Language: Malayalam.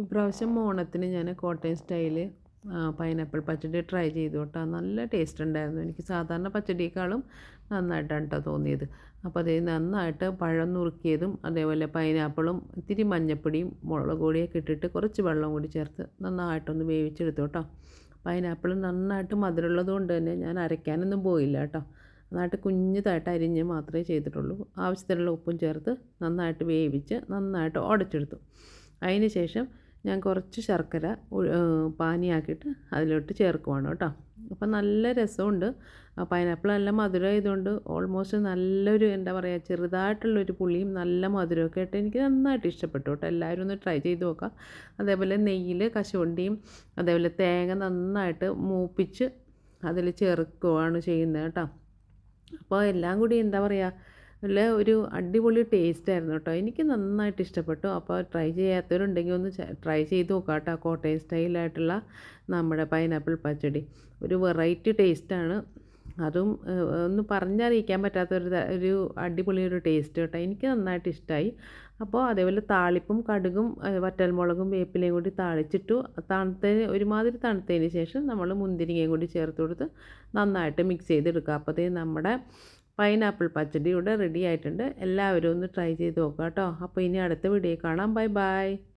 ഇപ്രാവശ്യം ഓണത്തിന് ഞാൻ Kottayam style pineapple pachadi try ചെയ്തു കേട്ടോ നല്ല ടേസ്റ്റ് ഉണ്ടായിരുന്നു. എനിക്ക് സാധാരണ പച്ചടിയേക്കാളും നന്നായിട്ടാണ് കേട്ടോ തോന്നിയത്. അപ്പോൾ അതേ നന്നായിട്ട് പഴം നുറുക്കിയതും അതേപോലെ പൈനാപ്പിളും ഇത്തിരി മഞ്ഞപ്പൊടിയും മുളക് പൊടിയൊക്കെ ഇട്ടിട്ട് കുറച്ച് വെള്ളം കൂടി ചേർത്ത് നന്നായിട്ടൊന്ന് വേവിച്ചെടുത്തു കേട്ടോ പൈനാപ്പിൾ നന്നായിട്ട് മധുരമുള്ളത് കൊണ്ട് തന്നെ ഞാൻ അരയ്ക്കാനൊന്നും പോയില്ല കേട്ടോ നന്നായിട്ട് കുഞ്ഞതായിട്ട് അരിഞ്ഞ് മാത്രമേ ചെയ്തിട്ടുള്ളൂ. ആവശ്യത്തിനുള്ള ഉപ്പും ചേർത്ത് നന്നായിട്ട് വേവിച്ച് നന്നായിട്ട് ഉടച്ചെടുത്തു അതിന് ശേഷം ഞാൻ കുറച്ച് ശർക്കര പാനിയാക്കിയിട്ട് അതിലോട്ട് ചേർക്കുവാണ് കേട്ടോ. അപ്പം നല്ല രസമുണ്ട്. പൈനാപ്പിൾ നല്ല മധുരം ആയതുകൊണ്ട് ഓൾമോസ്റ്റ് നല്ലൊരു എന്താ പറയുക ചെറുതായിട്ടുള്ളൊരു പുളിയും നല്ല മധുരമൊക്കെ ആയിട്ട് എനിക്ക് നന്നായിട്ട് ഇഷ്ടപ്പെട്ടു കേട്ടോ. എല്ലാവരും ഒന്ന് ട്രൈ ചെയ്ത് നോക്കാം. അതേപോലെ നെയ്യിൽ കശുവണ്ടിയും അതേപോലെ തേങ്ങ നന്നായിട്ട് മൂപ്പിച്ച് അതിൽ ചേർക്കുവാണ് ചെയ്യുന്നത് കേട്ടോ. അപ്പോൾ എല്ലാം കൂടി എന്താ പറയുക നല്ല ഒരു അടിപൊളി ടേസ്റ്റ് ആയിരുന്നു കേട്ടോ. എനിക്ക് നന്നായിട്ട് ഇഷ്ടപ്പെട്ടു. അപ്പോൾ ട്രൈ ചെയ്യാത്തവരുണ്ടെങ്കിൽ ഒന്ന് ട്രൈ ചെയ്ത് നോക്കാം കേട്ടോ കോട്ടയം സ്റ്റൈലായിട്ടുള്ള നമ്മുടെ പൈനാപ്പിൾ പച്ചടി. ഒരു വെറൈറ്റി ടേസ്റ്റാണ് അതും ഒന്ന് പറഞ്ഞറിയിക്കാൻ പറ്റാത്ത ഒരു ഒരു അടിപൊളി ഒരു ടേസ്റ്റ് കേട്ടോ. എനിക്ക് നന്നായിട്ട് ഇഷ്ടമായി അപ്പോൾ അതേപോലെ താളിപ്പും കടുകും വറ്റൽമുളകും വേപ്പിലയും കൂടി താളിച്ചിട്ടു തണുത്തതിന് ഒരുമാതിരി തണുത്തതിന് ശേഷം നമ്മൾ മുന്തിരിങ്ങയും കൂടി ചേർത്ത് കൊടുത്ത് നന്നായിട്ട് മിക്സ് ചെയ്തെടുക്കുക. അപ്പോൾ നമ്മുടെ പൈനാപ്പിൾ പച്ചടി ഇവിടെ റെഡി ആയിട്ടുണ്ട്. എല്ലാവരും ഒന്ന് ട്രൈ ചെയ്ത് നോക്കുക കേട്ടോ. അപ്പോൾ ഇനി അടുത്ത വീഡിയോ കാണാം. Bye bye.